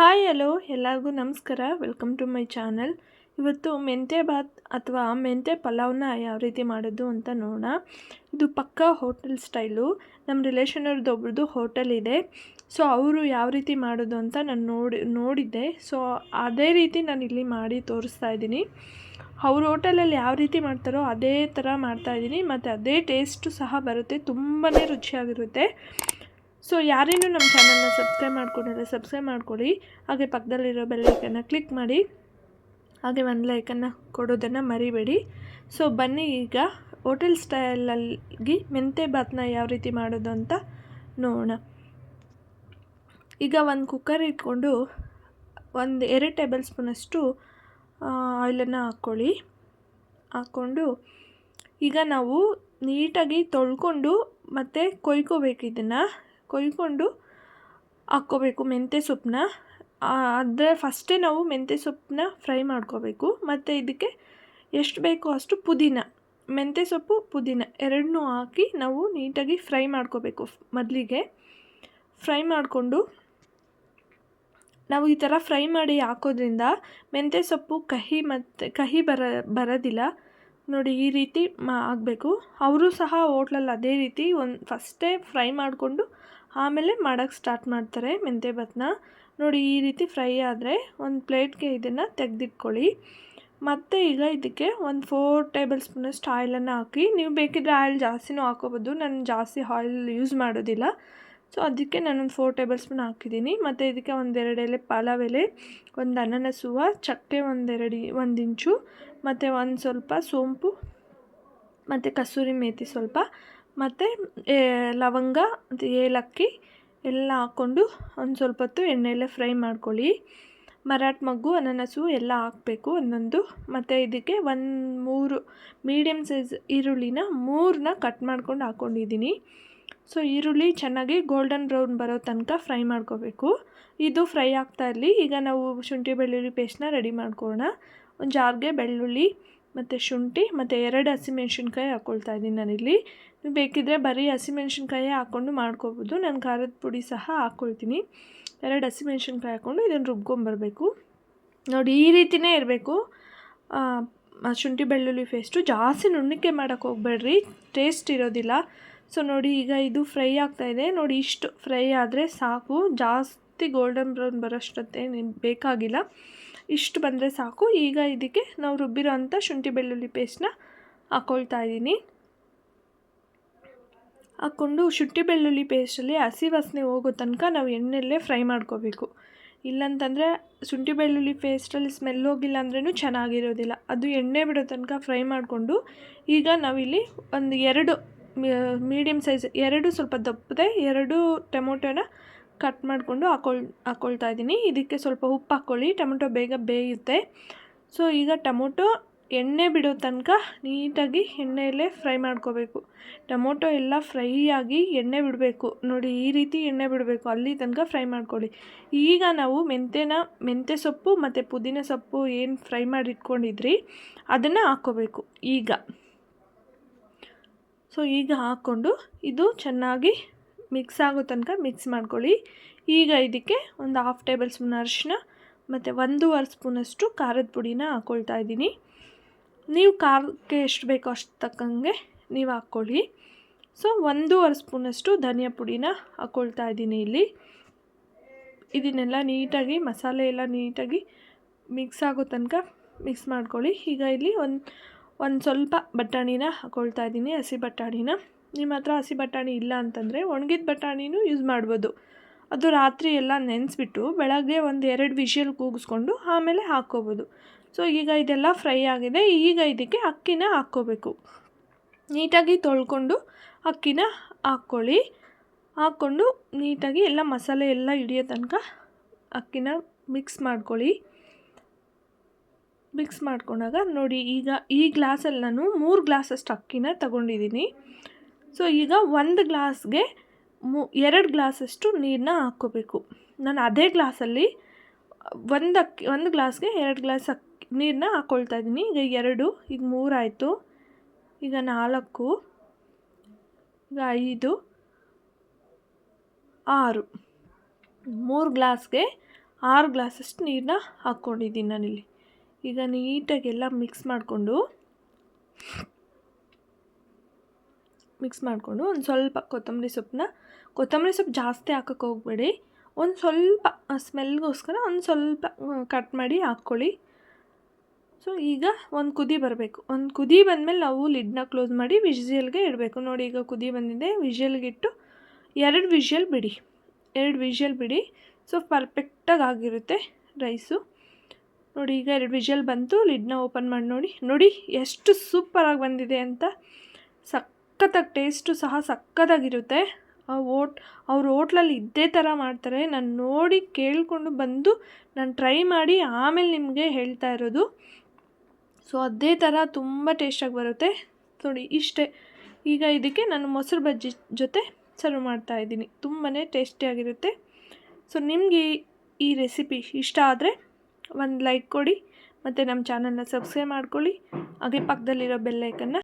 Hi hello ಎಲ್ಲರಿಗೂ ನಮಸ್ಕಾರ. Welcome to my channel ಇವತ್ತು ಮೆಂತೆ ಬಾತ್ ಅಥವಾ ಮೆಂತೆ ಪಲಾವ್ನ ಯಾವ ರೀತಿ ಮಾಡೋದು ಅಂತ ನೋಡೋಣ. ಇದು ಪಕ್ಕಾ ಹೋಟೆಲ್ ಸ್ಟೈಲು. ನಮ್ಮ ರಿಲೇಷನ್ ಅವ್ರದ್ದು ಒಬ್ರದ್ದು ಹೋಟೆಲ್ ಇದೆ. ಸೊ ಅವರು ಯಾವ ರೀತಿ ಮಾಡೋದು ಅಂತ ನಾನು ನೋಡಿ, ನೋಡಿದ್ದೆ. ಸೊ ಅದೇ ರೀತಿ ನಾನು ಇಲ್ಲಿ ಮಾಡಿ ತೋರಿಸ್ತಾ ಇದ್ದೀನಿ. ಅವ್ರ ಹೋಟೆಲಲ್ಲಿ ಯಾವ ರೀತಿ ಮಾಡ್ತಾರೋ ಅದೇ ಥರ ಮಾಡ್ತಾಯಿದ್ದೀನಿ ಮತ್ತು ಅದೇ ಟೇಸ್ಟು ಸಹ ಬರುತ್ತೆ. ತುಂಬಾ ರುಚಿಯಾಗಿರುತ್ತೆ. ಸೊ ಯಾರೇನು ನಮ್ಮ ಚಾನಲ್ನ ಸಬ್ಸ್ಕ್ರೈಬ್ ಮಾಡ್ಕೊಂಡಿಲ್ಲ ಸಬ್ಸ್ಕ್ರೈಬ್ ಮಾಡ್ಕೊಳ್ಳಿ ಹಾಗೆ ಪಕ್ಕದಲ್ಲಿರೋ ಬೆಲ್ಲೈಕನ್ನ ಕ್ಲಿಕ್ ಮಾಡಿ. ಹಾಗೆ ಒಂದು ಲೈಕನ್ನು ಕೊಡೋದನ್ನು ಮರಿಬೇಡಿ. ಸೊ ಬನ್ನಿ ಈಗ ಹೋಟೆಲ್ ಸ್ಟೈಲಲ್ಲಿ ಮೆಂತೆ ಬಾತ್ನ ಯಾವ ರೀತಿ ಮಾಡೋದು ಅಂತ ನೋಡೋಣ. ಈಗ ಒಂದು ಕುಕ್ಕರ್ ಇಟ್ಕೊಂಡು ಒಂದು ಎರಡು ಟೇಬಲ್ ಸ್ಪೂನಷ್ಟು ಆಯಿಲನ್ನು ಹಾಕ್ಕೊಳ್ಳಿ. ಹಾಕ್ಕೊಂಡು ಈಗ ನಾವು ನೀಟಾಗಿ ತೊಳ್ಕೊಂಡು ಮತ್ತು ಕೊಯ್ಕೋಬೇಕು ಇದನ್ನು. ಕೊಯ್ಕೊಂಡು ಹಾಕ್ಕೋಬೇಕು ಮೆಂತ್ಯ ಸೊಪ್ಪನ್ನ. ಅದರ ಫಸ್ಟೇ ನಾವು ಮೆಂತ್ಯ ಸೊಪ್ಪನ್ನ ಫ್ರೈ ಮಾಡ್ಕೋಬೇಕು. ಮತ್ತು ಇದಕ್ಕೆ ಎಷ್ಟು ಬೇಕೋ ಅಷ್ಟು ಪುದೀನ ಮೆಂತ್ಯ ಸೊಪ್ಪು, ಪುದೀನ ಎರಡನ್ನೂ ಹಾಕಿ ನಾವು ನೀಟಾಗಿ ಫ್ರೈ ಮಾಡ್ಕೋಬೇಕು ಮೊದಲಿಗೆ. ಫ್ರೈ ಮಾಡಿಕೊಂಡು ನಾವು ಈ ಥರ ಫ್ರೈ ಮಾಡಿ ಹಾಕೋದ್ರಿಂದ ಮೆಂತ್ಯ ಸೊಪ್ಪು ಕಹಿ ಮತ್ತು, ಕಹಿ ಬರ, ಬರೋದಿಲ್ಲ. ನೋಡಿ ಈ ರೀತಿ ಮಾ, ಆಗಬೇಕು. ಅವರು ಸಹ ಹೋಟ್ಲಲ್ಲಿ ಅದೇ ರೀತಿ ಒಂದು ಫಸ್ಟೇ ಫ್ರೈ ಮಾಡಿಕೊಂಡು ಆಮೇಲೆ ಮಾಡೋಕ್ಕೆ ಸ್ಟಾರ್ಟ್ ಮಾಡ್ತಾರೆ ಮೆಂತ್ಯ ಭಾತ್ನ ನೋಡಿ, ಈ ರೀತಿ ಫ್ರೈ ಆದರೆ ಒಂದು ಪ್ಲೇಟ್ಗೆ ಇದನ್ನು ತೆಗೆದಿಟ್ಕೊಳ್ಳಿ. ಮತ್ತು ಈಗ ಇದಕ್ಕೆ ಒಂದು ಫೋರ್ ಟೇಬಲ್ ಸ್ಪೂನಷ್ಟು ಆಯಿಲನ್ನು ಹಾಕಿ, ನೀವು ಬೇಕಿದ್ದರೆ ಆಯಿಲ್ ಜಾಸ್ತಿನೂ ಹಾಕೋಬೋದು. ನಾನು ಜಾಸ್ತಿ ಆಯಿಲ್ ಯೂಸ್ ಮಾಡೋದಿಲ್ಲ. ಸೊ ಅದಕ್ಕೆ ನಾನೊಂದು ಫೋರ್ ಟೇಬಲ್ ಸ್ಪೂನ್ ಹಾಕಿದ್ದೀನಿ. ಮತ್ತು ಇದಕ್ಕೆ ಒಂದೆರಡು ಎಲೆ ಪಲಾವ್ ಎಲೆ, ಒಂದು ಅನನಸುವ, ಚಕ್ಕೆ ಒಂದೆರಡು ಒಂದು ಇಂಚು, ಮತ್ತು ಒಂದು ಸ್ವಲ್ಪ ಸೋಂಪು, ಮತ್ತು ಕಸೂರಿ ಮೇಥಿ ಸ್ವಲ್ಪ ಮತ್ತು ಲವಂಗ ಏಲಕ್ಕಿ ಎಲ್ಲ ಹಾಕ್ಕೊಂಡು ಒಂದು ಸ್ವಲ್ಪ ಹೊತ್ತು ಎಣ್ಣೆಯಲ್ಲೇ ಫ್ರೈ ಮಾಡ್ಕೊಳ್ಳಿ. ಮರಾಠ ಮಗ್ಗು, ಅನನಸು ಎಲ್ಲ ಹಾಕಬೇಕು ಒಂದೊಂದು. ಮತ್ತು ಇದಕ್ಕೆ ಒಂದು ಮೂರು ಮೀಡಿಯಮ್ ಸೈಜ್ ಈರುಳ್ಳಿನ ಮೂರನ್ನ ಕಟ್ ಮಾಡ್ಕೊಂಡು ಹಾಕ್ಕೊಂಡಿದ್ದೀನಿ ಸೊ ಈರುಳ್ಳಿ ಚೆನ್ನಾಗಿ ಗೋಲ್ಡನ್ ಬ್ರೌನ್ ಬರೋ ತನಕ ಫ್ರೈ ಮಾಡ್ಕೋಬೇಕು. ಇದು ಫ್ರೈ ಆಗ್ತಾ ಇರಲಿ. ಈಗ ನಾವು ಶುಂಠಿ ಬೆಳ್ಳುಳ್ಳಿ ಪೇಸ್ಟ್ನ ರೆಡಿ ಮಾಡ್ಕೊಳ್ಳೋಣ. ಒಂದು ಜಾರ್ಗೆ ಬೆಳ್ಳುಳ್ಳಿ ಮತ್ತು ಶುಂಠಿ, ಮತ್ತು ಎರಡು ಹಸಿಮೆಣ್ಸಿನ್ಕಾಯಿ ಹಾಕ್ಕೊಳ್ತಾ ಇದ್ದೀನಿ ನಾನಿಲ್ಲಿ. ನೀವು ಬೇಕಿದ್ದರೆ ಬರೀ ಹಸಿಮೆಣ್ಸಿನ್ಕಾಯಿ ಹಾಕ್ಕೊಂಡು ಮಾಡ್ಕೋಬೋದು. ನಾನು ಖಾರದ ಪುಡಿ ಸಹ ಹಾಕ್ಕೊಳ್ತೀನಿ ಎರಡು ಹಸಿಮೆಣ್ಸಿನ್ಕಾಯಿ ಹಾಕ್ಕೊಂಡು ಇದನ್ನು ರುಬ್ಕೊಂಬರ್ಬೇಕು. ನೋಡಿ, ಈ ರೀತಿಯೇ ಇರಬೇಕು. ಶುಂಠಿ ಬೆಳ್ಳುಳ್ಳಿ ಪೇಸ್ಟು ಜಾಸ್ತಿ ನುಣ್ಣಿಕೆ ಮಾಡೋಕ್ಕೆ ಹೋಗ್ಬೇಡ್ರಿ. ಟೇಸ್ಟ್ ಇರೋದಿಲ್ಲ. ಸೊ ನೋಡಿ, ಈಗ ಇದು ಫ್ರೈ ಆಗ್ತಾಯಿದೆ ನೋಡಿ, ಇಷ್ಟು ಫ್ರೈ ಆದರೆ ಸಾಕು. ಜಾಸ್ತಿ ಗೋಲ್ಡನ್ ಬ್ರೌನ್ ಬರೋಷ್ಟೊತ್ತೆ ಬೇಕಾಗಿಲ್ಲ. ಇಷ್ಟು ಬಂದರೆ ಸಾಕು. ಈಗ ಇದಕ್ಕೆ ನಾವು ರುಬ್ಬಿರೋ ಅಂಥ ಶುಂಠಿ ಬೆಳ್ಳುಳ್ಳಿ ಪೇಸ್ಟ್ನ ಹಾಕ್ಕೊಳ್ತಾ ಇದ್ದೀನಿ. ಹಾಕ್ಕೊಂಡು ಶುಂಠಿ ಬೆಳ್ಳುಳ್ಳಿ ಪೇಸ್ಟಲ್ಲಿ ಹಸಿ ವಾಸನೆ ಹೋಗೋ ತನಕ ನಾವು ಎಣ್ಣೆಲ್ಲೇ ಫ್ರೈ ಮಾಡ್ಕೋಬೇಕು. ಇಲ್ಲಂತಂದರೆ ಶುಂಠಿ ಬೆಳ್ಳುಳ್ಳಿ ಪೇಸ್ಟಲ್ಲಿ ಸ್ಮೆಲ್ ಹೋಗಿಲ್ಲ ಅಂದ್ರೂ ಚೆನ್ನಾಗಿರೋದಿಲ್ಲ. ಅದು ಎಣ್ಣೆ ಬಿಡೋ ತನಕ ಫ್ರೈ ಮಾಡಿಕೊಂಡು ಈಗ ನಾವಿಲ್ಲಿ ಒಂದು ಎರಡು ಮೀಡಿಯಮ್ ಸೈಜ್ ಎರಡು ಸ್ವಲ್ಪ ದಪ್ಪದೆ ಎರಡು ಟೊಮೊಟೊನ ಕಟ್ ಮಾಡಿಕೊಂಡು ಹಾಕೊಳ್ ಹಾಕ್ಕೊಳ್ತಾ ಇದ್ದೀನಿ. ಇದಕ್ಕೆ ಸ್ವಲ್ಪ ಉಪ್ಪು ಹಾಕ್ಕೊಳ್ಳಿ. ಟೊಮೊಟೊ ಬೇಗ ಬೇಯುತ್ತೆ. ಸೊ, ಈಗ ಟೊಮೊಟೊ ಎಣ್ಣೆ ಬಿಡೋ ತನಕ ನೀಟಾಗಿ ಎಣ್ಣೆಯಲ್ಲೇ ಫ್ರೈ ಮಾಡ್ಕೋಬೇಕು. ಟೊಮೊಟೊ ಎಲ್ಲ ಫ್ರೈ ಆಗಿ ಎಣ್ಣೆ ಬಿಡಬೇಕು. ನೋಡಿ, ಈ ರೀತಿ ಎಣ್ಣೆ ಬಿಡಬೇಕು. ಅಲ್ಲಿ ತನಕ ಫ್ರೈ ಮಾಡ್ಕೊಳ್ಳಿ. ಈಗ ನಾವು ಮೆಂತ್ಯನ, ಮೆಂತ್ಯ ಸೊಪ್ಪು ಮತ್ತು ಪುದೀನ ಸೊಪ್ಪು ಏನು ಫ್ರೈ ಮಾಡಿ ಇಟ್ಕೊಂಡಿದ್ರಿ ಅದನ್ನು ಹಾಕ್ಕೋಬೇಕು. ಈಗ. ಸೊ, ಈಗ ಹಾಕ್ಕೊಂಡು ಇದು ಚೆನ್ನಾಗಿ ಮಿಕ್ಸ್ ಆಗೋ ತನಕ ಮಿಕ್ಸ್ ಮಾಡ್ಕೊಳ್ಳಿ. ಈಗ ಇದಕ್ಕೆ ಒಂದು ಹಾಫ್ ಟೇಬಲ್ ಸ್ಪೂನ್ ಅರಿಶಿನ ಮತ್ತು ಒಂದೂವರೆ ಸ್ಪೂನಷ್ಟು ಖಾರದ ಪುಡಿನ ಹಾಕ್ಕೊಳ್ತಾ ಇದ್ದೀನಿ. ನೀವು ಖಾರಕ್ಕೆ ಎಷ್ಟು ಬೇಕೋ ಅಷ್ಟು ತಕ್ಕಂಗೆ ನೀವು ಹಾಕ್ಕೊಳ್ಳಿ. ಸೊ ಒಂದೂವರೆ ಸ್ಪೂನಷ್ಟು ಧನಿಯಾ ಪುಡಿನ ಹಾಕ್ಕೊಳ್ತಾ ಇದ್ದೀನಿ ಇಲ್ಲಿ. ಇದನ್ನೆಲ್ಲ ನೀಟಾಗಿ, ಮಸಾಲೆ ಎಲ್ಲ ನೀಟಾಗಿ ಮಿಕ್ಸ್ ಆಗೋ ತನಕ ಮಿಕ್ಸ್ ಮಾಡ್ಕೊಳ್ಳಿ. ಈಗ ಇಲ್ಲಿ ಒಂದು ಒಂದು ಸ್ವಲ್ಪ ಬಟಾಣಿನ ಹಾಕ್ಕೊಳ್ತಾ ಇದ್ದೀನಿ, ಹಸಿ ಬಟಾಣಿನ. ನಿಮ್ಮ ಹತ್ರ ಹಸಿ ಬಟಾಣಿ ಇಲ್ಲ ಅಂತಂದರೆ ಒಣಗಿದ ಬಟಾಣಿನೂ ಯೂಸ್ ಮಾಡ್ಬೋದು. ಅದು ರಾತ್ರಿ ಎಲ್ಲ ನೆನೆಸ್ಬಿಟ್ಟು ಬೆಳಗ್ಗೆ ಒಂದು ಎರಡು ವಿಷಲ್ ಕೂಗಿಸ್ಕೊಂಡು ಆಮೇಲೆ ಹಾಕ್ಕೋಬೋದು. ಸೊ ಈಗ ಇದೆಲ್ಲ ಫ್ರೈ ಆಗಿದೆ. ಈಗ ಇದಕ್ಕೆ ಅಕ್ಕಿನ ಹಾಕ್ಕೋಬೇಕು. ನೀಟಾಗಿ ತೊಳ್ಕೊಂಡು ಅಕ್ಕಿನ ಹಾಕ್ಕೊಳ್ಳಿ. ಹಾಕ್ಕೊಂಡು ನೀಟಾಗಿ ಎಲ್ಲ ಮಸಾಲೆ ಎಲ್ಲ ಹಿಡಿಯೋ ತನಕ ಅಕ್ಕಿನ ಮಿಕ್ಸ್ ಮಾಡ್ಕೊಳ್ಳಿ. ಮಿಕ್ಸ್ ಮಾಡ್ಕೊಂಡಾಗ ನೋಡಿ, ಈಗ ಈ ಗ್ಲಾಸಲ್ಲಿ ನಾನು ಮೂರು ಗ್ಲಾಸಷ್ಟು ಅಕ್ಕಿನ ತಗೊಂಡಿದ್ದೀನಿ. ಸೊ ಈಗ ಒಂದು ಗ್ಲಾಸ್ಗೆ ಮು, ಎರಡು ಗ್ಲಾಸಷ್ಟು ನೀರನ್ನ ಹಾಕ್ಕೋಬೇಕು. ನಾನು ಅದೇ ಗ್ಲಾಸಲ್ಲಿ ಒಂದು ಅಕ್ಕಿ ಒಂದು ಗ್ಲಾಸ್ಗೆ ಎರಡು ಗ್ಲಾಸ್ ಅಕ್ಕಿ ನೀರನ್ನ ಹಾಕ್ಕೊಳ್ತಾ ಇದ್ದೀನಿ. ಈಗ ಎರಡು, ಈಗ ಮೂರಾಯಿತು ಈಗ ನಾಲ್ಕು, ಈಗ ಐದು, ಆರು. ಮೂರು ಗ್ಲಾಸ್ಗೆ ಆರು ಗ್ಲಾಸಷ್ಟು ನೀರನ್ನ ಹಾಕ್ಕೊಂಡಿದ್ದೀನಿ ನಾನಿಲ್ಲಿ. ಈಗ ನೀಟಾಗಿ ಎಲ್ಲ ಮಿಕ್ಸ್ ಮಾಡಿಕೊಂಡು ಮಿಕ್ಸ್ ಮಾಡಿಕೊಂಡು ಒಂದು ಸ್ವಲ್ಪ ಕೊತ್ತಂಬರಿ ಸೊಪ್ಪನ್ನ, ಕೊತ್ತಂಬರಿ ಸೊಪ್ಪು ಜಾಸ್ತಿ ಹಾಕೋಕ್ಕೆ ಹೋಗಬೇಡಿ. ಒಂದು ಸ್ವಲ್ಪ ಸ್ಮೆಲ್ಗೋಸ್ಕರ ಒಂದು ಸ್ವಲ್ಪ ಕಟ್ ಮಾಡಿ ಹಾಕ್ಕೊಳ್ಳಿ. ಸೊ ಈಗ ಒಂದು ಕುದಿ ಬರಬೇಕು. ಒಂದು ಕುದಿ ಬಂದಮೇಲೆ ನಾವು ಲಿಡ್ನ ಕ್ಲೋಸ್ ಮಾಡಿ ವಿಷಲ್ಗೆ ಇಡಬೇಕು. ನೋಡಿ, ಈಗ ಕುದಿ ಬಂದಿದೆ. ವಿಷಲ್ಗೆ ಇಟ್ಟು ಎರಡು ವಿಷಲ್ ಬಿಡಿ. ಎರಡು ವಿಷಲ್ ಬಿಡಿ. ಸೊ ಪರ್ಫೆಕ್ಟಾಗಿ ಆಗಿರುತ್ತೆ ರೈಸು ನೋಡಿ, ಈಗ ಎರಡು ವಿಷಲ್ ಬಂತು. ಲಿಡ್ನ ಓಪನ್ ಮಾಡಿ ನೋಡಿ. ನೋಡಿ, ಎಷ್ಟು ಸೂಪರಾಗಿ ಬಂದಿದೆ ಅಂತ. ಸಖತ್ತಾಗಿ ಟೇಸ್ಟು ಸಹ ಸಖತ್ತಾಗಿರುತ್ತೆ. ಓಟ್ ಅವ್ರ ಓಟ್ಲಲ್ಲಿ ಇದೇ ಥರ ಮಾಡ್ತಾರೆ. ನಾನು ನೋಡಿ ಕೇಳಿಕೊಂಡು ಬಂದು ನಾನು ಟ್ರೈ ಮಾಡಿ ಆಮೇಲೆ ನಿಮಗೆ ಹೇಳ್ತಾ ಇರೋದು. ಸೊ ಅದೇ ಥರ ತುಂಬ ಟೇಸ್ಟಾಗಿ ಬರುತ್ತೆ. ನೋಡಿ, ಇಷ್ಟೇ. ಈಗ ಇದಕ್ಕೆ ನಾನು ಮೊಸರು ಬಜ್ಜಿ ಜೊತೆ ಸರ್ವ್ ಮಾಡ್ತಾ ಇದ್ದೀನಿ. ತುಂಬಾ ಟೇಸ್ಟಿಯಾಗಿರುತ್ತೆ ಸೊ ನಿಮಗೆ ಈ ರೆಸಿಪಿ ಇಷ್ಟ ಆದರೆ ಒಂದು ಲೈಕ್ ಕೊಡಿ. ಮತ್ತು ನಮ್ಮ ಚಾನಲ್ನ ಸಬ್ಸ್ಕ್ರೈಬ್ ಮಾಡ್ಕೊಳ್ಳಿ. ಹಾಗೆ ಪಕ್ಕದಲ್ಲಿರೋ ಬೆಲ್ಲೈಕನ್ನು